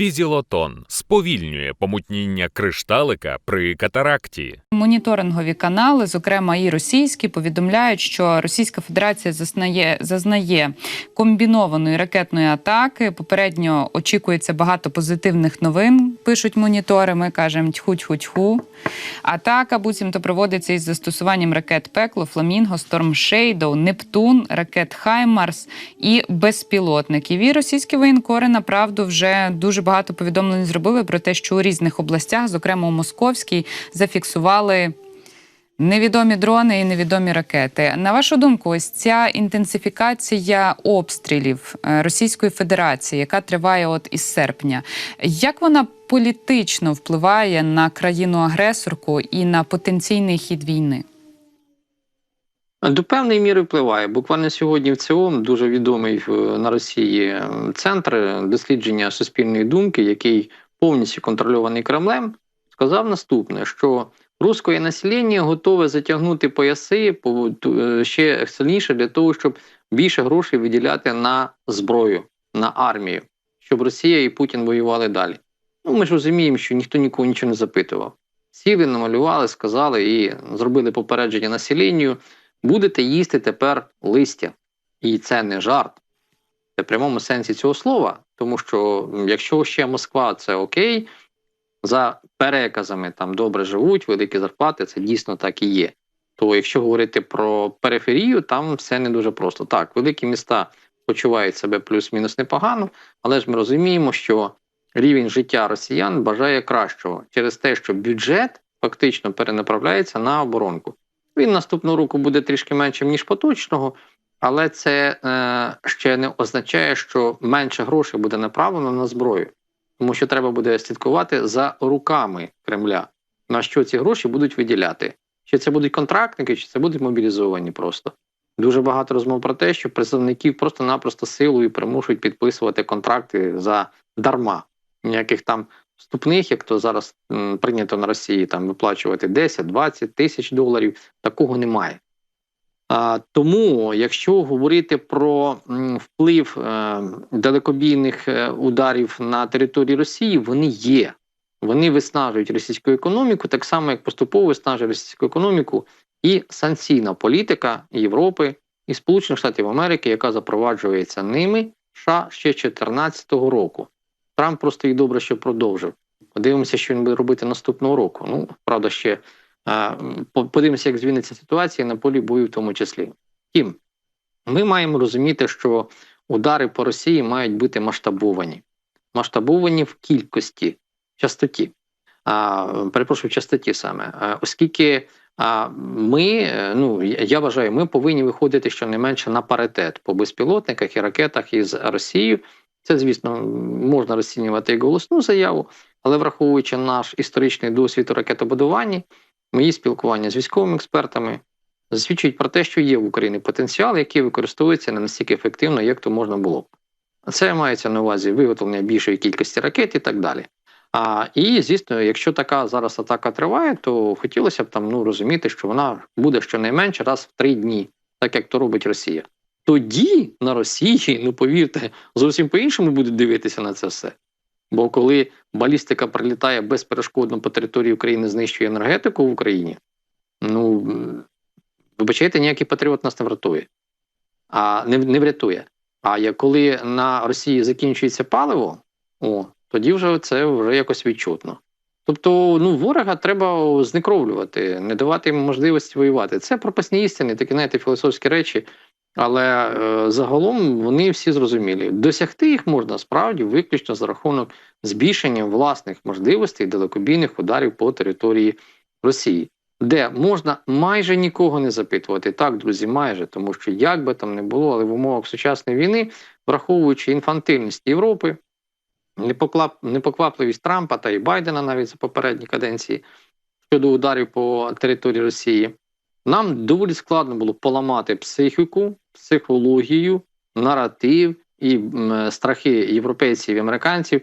Візілотон сповільнює помутніння кришталика при катаракті. Моніторингові канали, зокрема і російські, повідомляють, що Російська Федерація зазнає, зазнає комбінованої ракетної атаки. Попередньо очікується багато позитивних новин. Пишуть монітори. Ми кажемо тьху-тьху-тьху. Атака буцімто проводиться із застосуванням ракет Пекло, Фламінго, Сторм Шейдоу, Нептун, ракет Хаймарс і безпілотників. І російські воєнкори направду вже дуже багато повідомлень зробили про те, що у різних областях, зокрема у Московській, зафіксували. Невідомі дрони і невідомі ракети. На вашу думку, ось ця інтенсифікація обстрілів е, Російської Федерації, яка триває от із серпня, як вона політично впливає на країну-агресорку і на потенційний хід війни? До певної міри впливає. Буквально сьогодні в ЦИОМ дуже відомий в- на Росії е, центр дослідження суспільної думки, який повністю контрольований Кремлем, сказав наступне: що русське населення готове затягнути пояси по- е, ще сильніше для того, щоб більше грошей виділяти на зброю, на армію, щоб Росія і Путін воювали далі. Ну ми ж розуміємо, що ніхто нікого нічого не запитував. Сіли, намалювали, сказали і зробили попередження населенню будете їсти тепер листя. І це не жарт. Це в прямому сенсі цього слова. Тому що якщо ще Москва це окей, за переказами там добре живуть, великі зарплати, це дійсно так і є. То якщо говорити про периферію, там все не дуже просто. Так, великі міста почувають себе плюс-мінус непогано, але ж ми розуміємо, що рівень життя росіян бажає кращого через те, що бюджет фактично перенаправляється на оборонку. Він наступного року буде трішки меншим, ніж поточного, але це е, ще не означає, що менше грошей буде направлено на зброю, тому що треба буде слідкувати за руками Кремля, на що ці гроші будуть виділяти. Чи це будуть контрактники, чи це будуть мобілізовані просто. Дуже багато розмов про те, що представників просто-напросто силою примушують підписувати контракти за дарма. Ніяких там вступних, як то зараз прийнято на Росії, там виплачувати 10-20 тисяч доларів, такого немає. Тому, якщо говорити про вплив е, далекобійних е, ударів на території Росії, вони є. Вони виснажують російську економіку, так само як поступово виснажує російську економіку і санкційна політика Європи і Сполучених Штатів Америки, яка запроваджується ними США ще 2014 року. Трамп просто їх добре що продовжив. Подивимося, що він буде робити наступного року. Ну, правда, ще по- подивимося, як зміниться ситуація на полі бою, в тому числі. Втім, ми маємо розуміти, що удари по Росії мають бути масштабовані. Масштабовані в кількості, частоті. А, перепрошую, в частоті саме. А, оскільки а, ми, ну я вважаю, ми повинні виходити щонайменше на паритет по безпілотниках і ракетах із Росією. Це, звісно, можна розцінювати як голосну заяву, але враховуючи наш історичний досвід у ракетобудуванні, мої спілкування з військовими експертами засвідчують про те, що є в Україні потенціал, який використовується не настільки ефективно, як то можна було б. Це мається на увазі виготовлення більшої кількості ракет і так далі. А, і, звісно, якщо така зараз атака триває, то хотілося б там ну, розуміти, що вона буде щонайменше раз в три дні, так як то робить Росія. Тоді на Росії, ну повірте, зовсім по-іншому будуть дивитися на це все. Бо коли балістика прилітає безперешкодно по території України, знищує енергетику в Україні, ну вибачайте, ніякий патріот нас не врятує, а не, не врятує. А як коли на Росії закінчується паливо, о, тоді вже це вже якось відчутно. Тобто, ну, ворога треба знекровлювати, не давати йому можливості воювати. Це пропасні істини, такі, знаєте, філософські речі, але е, загалом вони всі зрозумілі. Досягти їх можна справді виключно за рахунок збільшення власних можливостей далекобійних ударів по території Росії, де можна майже нікого не запитувати. Так, друзі, майже, тому що як би там не було, але в умовах сучасної війни, враховуючи інфантильність Європи, непоквапливість Трампа та і Байдена навіть за попередні каденції щодо ударів по території Росії, нам доволі складно було поламати психіку, психологію, наратив і страхи європейців і американців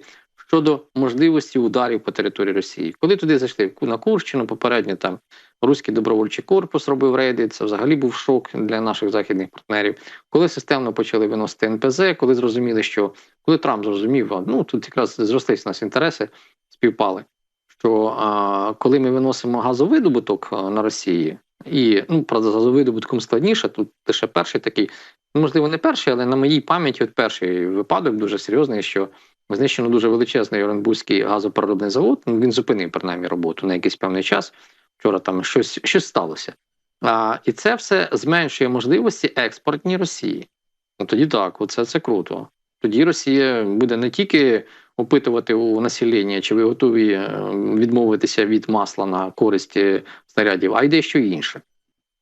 щодо можливості ударів по території Росії. Коли туди зайшли на Курщину, попередньо там Руський добровольчий корпус робив рейди. Це взагалі був шок для наших західних партнерів. Коли системно почали виносити НПЗ, коли зрозуміли, що коли Трамп зрозумів, ну тут якраз зрослись у нас інтереси, співпали. Що а, коли ми виносимо газовидобуток на Росії, і ну правда, з газовидобутком складніше, тут лише перший такий, можливо, не перший, але на моїй пам'яті от перший випадок дуже серйозний, що знищено дуже величезний Оренбурзький газопереробний завод. Ну, він зупинив принаймні роботу на якийсь певний час. Вчора там щось, щось сталося. А, і це все зменшує можливості експортні Росії. Ну тоді так, оце це круто. Тоді Росія буде не тільки опитувати у населення, чи ви готові е, відмовитися від масла на користь е, снарядів, а й дещо інше.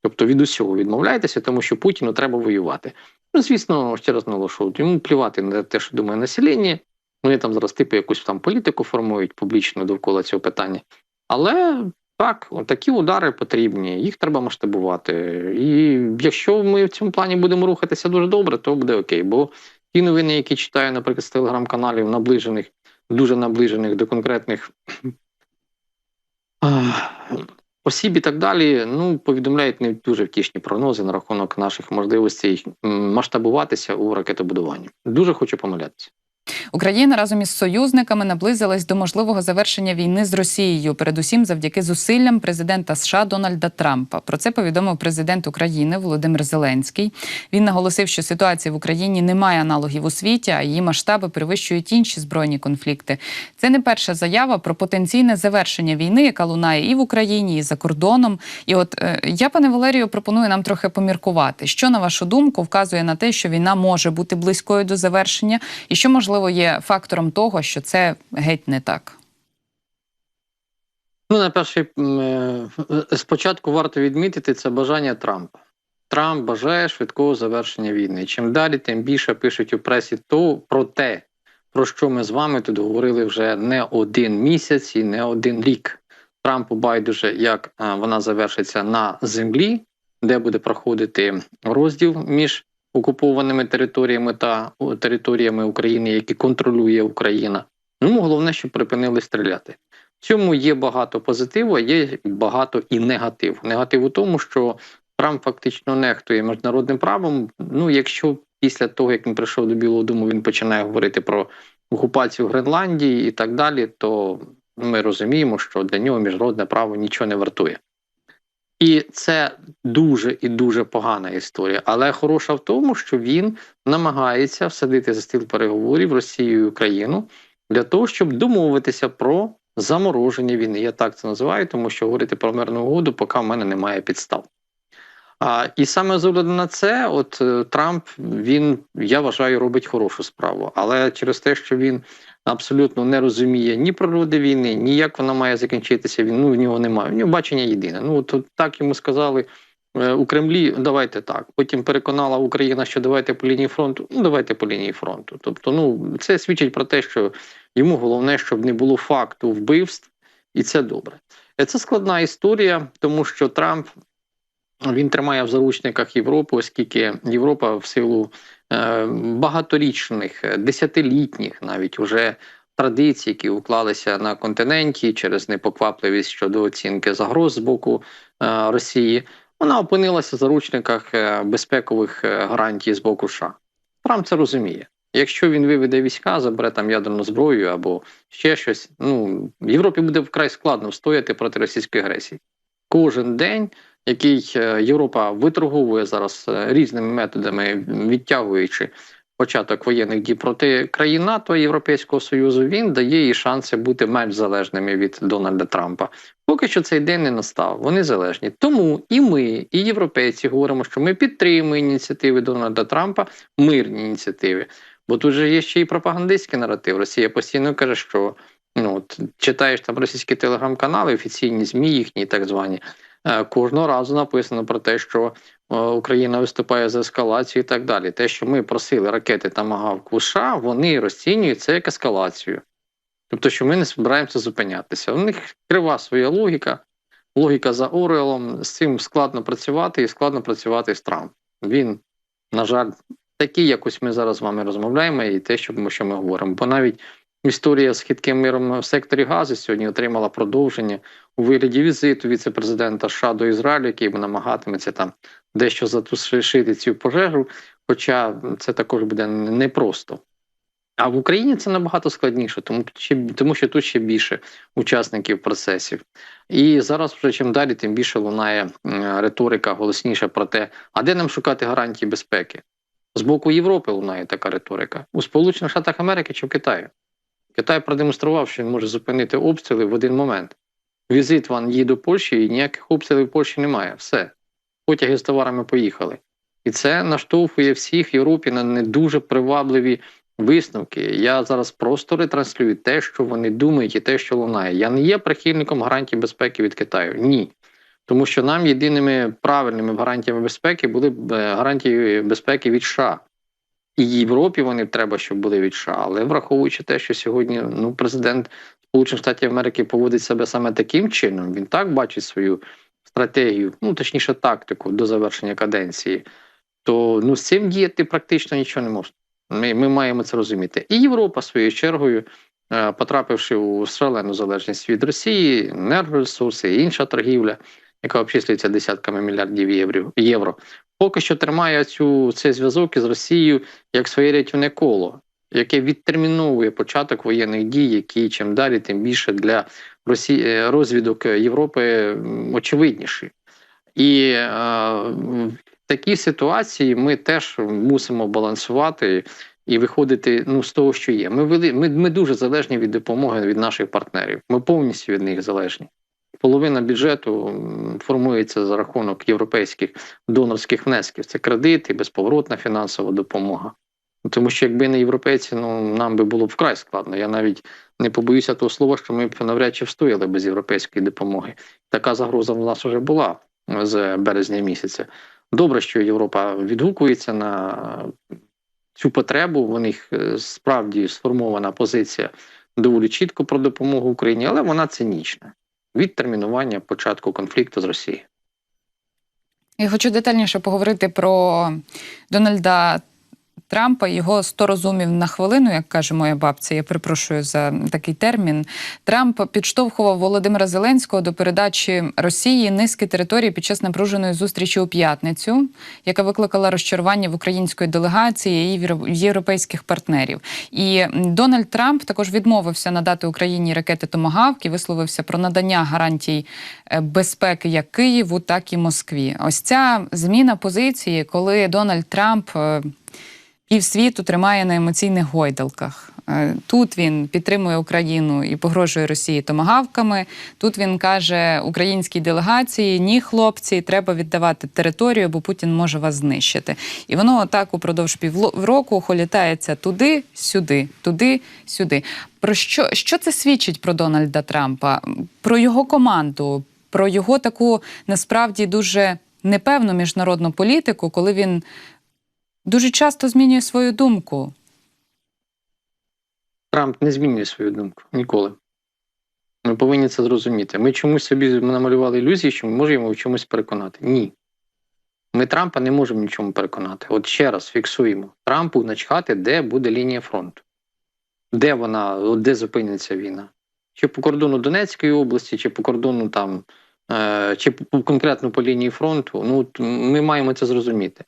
Тобто від усього відмовляйтеся, тому що Путіну треба воювати. Ну, звісно, ще раз наголошую, йому плювати на те, що думає населення. Вони там зараз типу якусь там політику формують публічно довкола цього питання. Але так, такі удари потрібні, їх треба масштабувати. І якщо ми в цьому плані будемо рухатися дуже добре, то буде окей. Бо ті новини, які читаю, наприклад, з телеграм-каналів, наближених, дуже наближених до конкретних осіб і так далі, ну повідомляють не дуже втішні прогнози на рахунок наших можливостей масштабуватися у ракетобудуванні. Дуже хочу помилятися. Україна разом із союзниками наблизилась до можливого завершення війни з Росією, передусім завдяки зусиллям президента США Дональда Трампа. Про це повідомив президент України Володимир Зеленський. Він наголосив, що ситуація в Україні не має аналогів у світі, а її масштаби перевищують інші збройні конфлікти. Це не перша заява про потенційне завершення війни, яка лунає і в Україні, і за кордоном. І от е, я, пане Валерію, пропоную нам трохи поміркувати, що на вашу думку вказує на те, що війна може бути близькою до завершення, і що можливо є фактором того, що це геть не так. Ну, на перший е, спочатку варто відмітити це бажання Трампа. Трамп бажає швидкого завершення війни. Чим далі, тим більше пишуть у пресі то про те, про що ми з вами тут говорили вже не один місяць і не один рік. Трампу байдуже, як е, вона завершиться на землі, де буде проходити розділ між окупованими територіями та територіями України, які контролює Україна. Ну, головне, щоб припинили стріляти. В цьому є багато позитиву, є багато і негативу. Негатив у тому, що Трамп фактично нехтує міжнародним правом. Ну, якщо після того, як він прийшов до Білого Дому, він починає говорити про окупацію Гренландії і так далі, то ми розуміємо, що для нього міжнародне право нічого не вартує. І це дуже і дуже погана історія. Але хороша в тому, що він намагається всадити за стіл переговорів Росію і Україну для того, щоб домовитися про замороження війни. Я так це називаю, тому що говорити про мирну угоду, поки в мене немає підстав. А, І саме з огляду на це, от е, Трамп він, я вважаю, робить хорошу справу. Але через те, що він абсолютно не розуміє ні природи війни, ні як вона має закінчитися. Він ну в нього немає. В нього бачення єдине. Ну от, так йому сказали е, у Кремлі. Давайте так. Потім переконала Україна, що давайте по лінії фронту. Ну давайте по лінії фронту. Тобто, ну це свідчить про те, що йому головне, щоб не було факту вбивств, і це добре. Е, Це складна історія, тому що Трамп. Він тримає в заручниках Європу, оскільки Європа в силу е, багаторічних, е, десятилітніх навіть уже традицій, які уклалися на континенті через непоквапливість щодо оцінки загроз з боку е, Росії, вона опинилася в заручниках безпекових гарантій з боку США. Трамп це розуміє. Якщо він виведе війська, забере там ядерну зброю або ще щось, ну Європі буде вкрай складно встояти проти російської агресії. Кожен день який е, Європа виторговує зараз е, різними методами, відтягуючи початок воєнних дій проти країн НАТО Європейського Союзу, він дає їй шанси бути менш залежними від Дональда Трампа. Поки що цей день не настав. Вони залежні. Тому і ми, і європейці говоримо, що ми підтримуємо ініціативи Дональда Трампа, мирні ініціативи. Бо тут же є ще й пропагандистський наратив. Росія постійно каже, що ну от, читаєш там російські телеграм-канали, офіційні ЗМІ їхні так звані. Е, кожного разу написано про те, що е, Україна виступає за ескалацію і так далі. Те, що ми просили ракети Тамагавк у США, вони розцінюють це як ескалацію. Тобто, що ми не збираємося зупинятися. У них крива своя логіка, логіка за Орелом. З цим складно працювати і складно працювати з Трампом. Він, на жаль, такий, якось ми зараз з вами розмовляємо, і те, ми, що ми говоримо. Бо навіть історія з хитким миром в секторі газу сьогодні отримала продовження у вигляді візиту віце-президента США до Ізраїлю, який намагатиметься там дещо затушити цю пожежу. Хоча це також буде непросто. А в Україні це набагато складніше, тому, тому що тут ще більше учасників процесів. І зараз, вже чим далі, тим більше лунає риторика голосніше про те, а де нам шукати гарантії безпеки? З боку Європи лунає така риторика. У Сполучених Штатах Америки чи в Китаї? Китай продемонстрував, що він може зупинити обстріли в один момент. Візит Ван Ї до Польщі і ніяких обстрілів в Польщі немає. Все. Потяги з товарами поїхали. І це наштовхує всіх Європі на не дуже привабливі висновки. Я зараз просто ретранслюю те, що вони думають, і те, що лунає. Я не є прихильником гарантій безпеки від Китаю. Ні. Тому що нам єдиними правильними гарантіями безпеки були е, гарантії безпеки від США. І Європі вони треба, щоб були від США. Але враховуючи те, що сьогодні ну, президент Сполучених Штатів Америки поводить себе саме таким чином, він так бачить свою стратегію, ну точніше, тактику до завершення каденції, то ну, з цим діяти практично нічого не можна. Ми, ми маємо це розуміти. І Європа своєю чергою, е, потрапивши у шалену залежність від Росії, енергоресурси інша торгівля, яка обчислюється десятками мільярдів євро поки що тримає цю цей зв'язок із Росією як своє рятівне коло, яке відтерміновує початок воєнних дій, які чим далі, тим більше для Росії е, розвідок Європи очевидніші. І е, в такій ситуації ми теж мусимо балансувати і виходити ну, з того, що є. Ми, вели, ми, ми дуже залежні від допомоги від наших партнерів. Ми повністю від них залежні. Половина бюджету формується за рахунок європейських донорських внесків. Це кредити, безповоротна фінансова допомога. Тому що якби не європейці, ну нам би було вкрай складно. Я навіть не побоюся того слова, що ми б навряд чи встояли без європейської допомоги. Така загроза в нас вже була з березня місяця. Добре, що Європа відгукується на цю потребу. У них е, справді сформована позиція доволі чітко про допомогу Україні, але вона цинічна. Відтермінування початку конфлікту з Росією. Я хочу детальніше поговорити про Дональда Трампа, його 100 розумів на хвилину, як каже моя бабця. Я перепрошую за такий термін. Трамп підштовхував Володимира Зеленського до передачі Росії низки територій під час напруженої зустрічі у п'ятницю, яка викликала розчарування в української делегації і в європейських партнерів. І Дональд Трамп також відмовився надати Україні ракети Томагавк і висловився про надання гарантій е, безпеки як Києву, так і Москві. Ось ця зміна позиції, коли Дональд Трамп. Півсвіту тримає на емоційних гойдалках. Е, Тут він підтримує Україну і погрожує Росії томагавками. Тут він каже українській делегації: ні, хлопці, треба віддавати територію, бо Путін може вас знищити. І воно отак упродовж півроку холітається туди, сюди, туди, сюди. Про що, що це свідчить про Дональда Трампа? Про його команду, про його таку насправді дуже непевну міжнародну політику, коли він дуже часто змінює свою думку. Трамп не змінює свою думку ніколи. Ми повинні це зрозуміти. Ми чомусь собі намалювали ілюзії, що ми можемо в чомусь переконати. Ні. Ми Трампа не можемо нічому переконати. От ще раз фіксуємо: Трампу начхати, де буде лінія фронту, де вона, де зупиниться війна. Чи по кордону Донецької області, чи по кордону там, е, чи конкретно по лінії фронту. Ну, ми маємо це зрозуміти.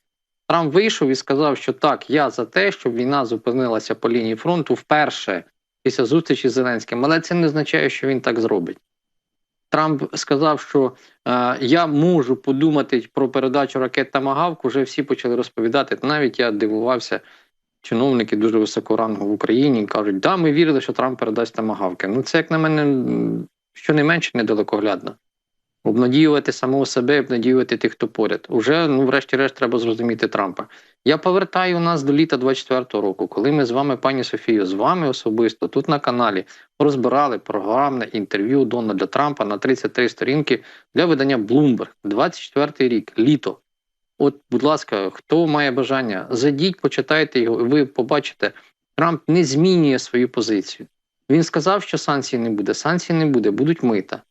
Трамп вийшов і сказав, що так, я за те, щоб війна зупинилася по лінії фронту вперше після зустрічі з Зеленським, але це не означає, що він так зробить. Трамп сказав, що е, я можу подумати про передачу ракет Тамагавк, вже всі почали розповідати. Навіть я дивувався, чиновники дуже високого рангу в Україні кажуть, да, ми вірили, що Трамп передасть Тамагавки. Ну, це, як на мене, щонайменше недалекоглядно. Обнадіювати самого себе, обнадіювати тих, хто поряд. Уже, ну, врешті-решт, треба зрозуміти Трампа. Я повертаю нас до літа 24-го року, коли ми з вами, пані Софію, з вами особисто тут на каналі розбирали програмне інтерв'ю Дональда Трампа на 33 сторінки для видання Bloomberg. 24-й рік, літо. От, будь ласка, хто має бажання, зайдіть, почитайте його, і ви побачите, Трамп не змінює свою позицію. Він сказав, що санкцій не буде. Санкцій не буде, будуть мита.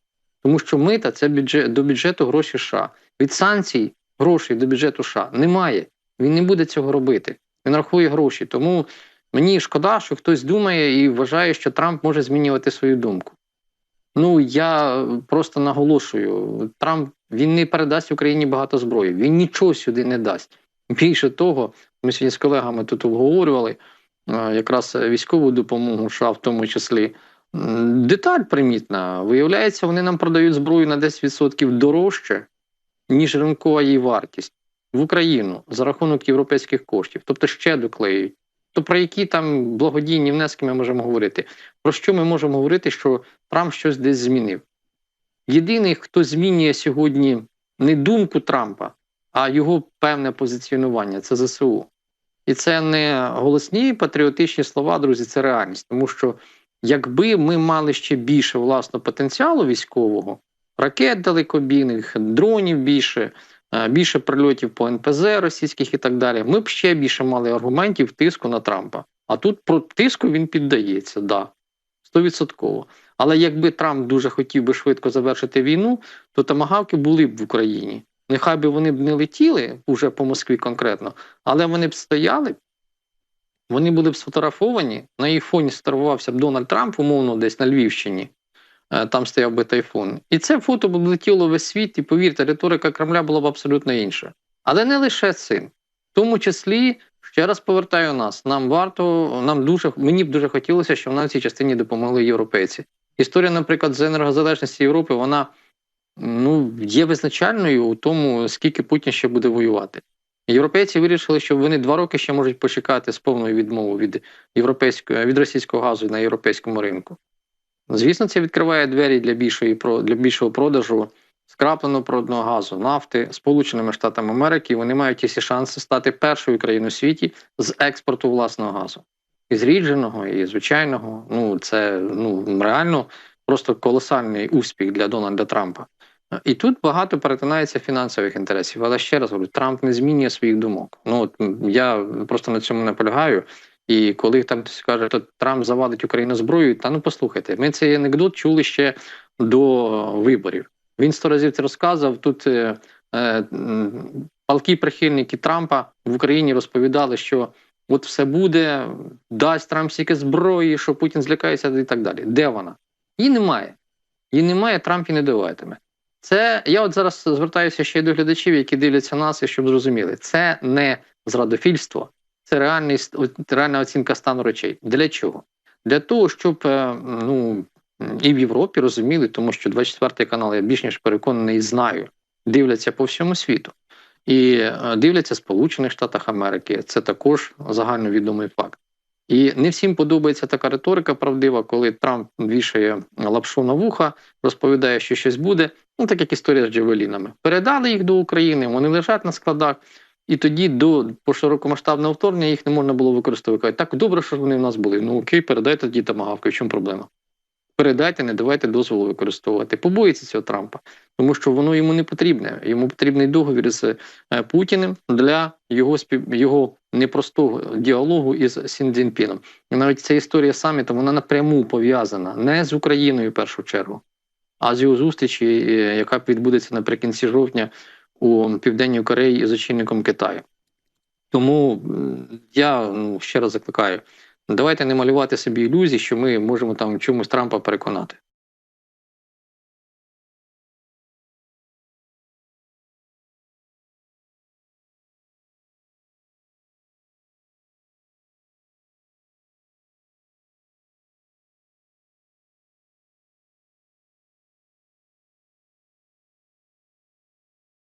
Тому що мита це бюджет до бюджету гроші США. Від санкцій грошей до бюджету США немає. Він не буде цього робити. Він рахує гроші. Тому Мені шкода, що хтось думає і вважає, що Трамп може змінювати свою думку. Ну я просто наголошую: Трамп він не передасть Україні багато зброї, він нічого сюди не дасть. Більше того, ми сьогодні з колегами тут обговорювали е, якраз військову допомогу, США в тому числі. Деталь примітна. Виявляється, вони нам продають зброю на 10% дорожче, ніж ринкова її вартість в Україну за рахунок європейських коштів, тобто ще доклеюють. То про які там благодійні внески ми можемо говорити? Про що ми можемо говорити, що Трамп щось десь змінив? Єдиний, хто змінює сьогодні не думку Трампа, а його певне позиціонування це ЗСУ. І це не голосні патріотичні слова, друзі, це реальність. Тому що якби ми мали ще більше власного потенціалу військового, ракет далекобійних, дронів більше, е, більше прильотів по НПЗ російських і так далі, ми б ще більше мали аргументів тиску на Трампа. А тут про тиску він піддається, да, стовідсотково. Але якби Трамп дуже хотів би швидко завершити війну, то тамагавки були б в Україні. Нехай би вони б не летіли уже по Москві конкретно, але вони б стояли, вони були б сфотографовані. На їх фоні сфотографувався б Дональд Трамп, умовно, десь на Львівщині. Е, Там стояв би тайфун. І це фото б летіло весь світ, і повірте, риторика Кремля була б абсолютно інша. Але не лише цим. В тому числі, ще раз повертаю нас, нам варто, нам дуже, мені б дуже хотілося, щоб нам в цій частині допомогли європейці. Історія, наприклад, з енергозалежності Європи, вона ну, є визначальною у тому, скільки Путін ще буде воювати. Європейці вирішили, що вони два роки ще можуть почекати з повною відмовою від європейського від російського газу на європейському ринку. Звісно, це відкриває двері для більшої для більшого продажу скрапленого природного газу, нафти Сполученими Штатами Америки. Вони мають усі шанси стати першою країною у світі з експорту власного газу. І зрідженого, і звичайного. Ну це ну реально просто колосальний успіх для Дональда Трампа. І тут багато перетинається фінансових інтересів. Але ще раз говорю, Трамп не змінює своїх думок. Ну от я просто на цьому наполягаю. І коли там хтось каже, що Трамп завадить Україну зброєю, та ну послухайте, ми цей анекдот чули ще до виборів. Він сто разів це розказав. Тут е, е, м, палкі прихильники Трампа в Україні розповідали, що от все буде, дасть Трамп стільки зброї, що Путін злякається і так далі. Де вона? Її немає. Її немає, Трамп і не даватиме. Це я от зараз звертаюся ще й до глядачів, які дивляться нас, і щоб зрозуміли, це не зрадофільство, це реальний, ст- реальна оцінка стану речей. Для чого? Для того, щоб е, ну, і в Європі розуміли, тому що 24 канал, я більш ніж переконаний, знаю, дивляться по всьому світу. І е, дивляться Сполучених Штатах Америки. Це також загальновідомий факт. І не всім подобається така риторика правдива, коли Трамп вішає лапшу на вуха, розповідає, що щось буде. Ну, так як історія з Джавелінами. Передали їх до України, вони лежать на складах, і тоді до по широкомасштабного вторгнення їх не можна було використовувати. Так добре, що вони в нас були. Ну окей, передайте тоді тамагавки, в чому проблема? Передайте, не давайте дозволу використовувати. Побоїться цього Трампа, тому що воно йому не потрібне. Йому потрібний договір з е, Путіним для його спів його непростого діалогу із Сін Цзіньпіном. І навіть ця історія саміту вона напряму пов'язана не з Україною в першу чергу, а з його зустрічі, е, яка відбудеться наприкінці жовтня у Південній Кореї з очільником Китаю. Тому я ну, ще раз закликаю: давайте не малювати собі ілюзій, що ми можемо там чомусь Трампа переконати.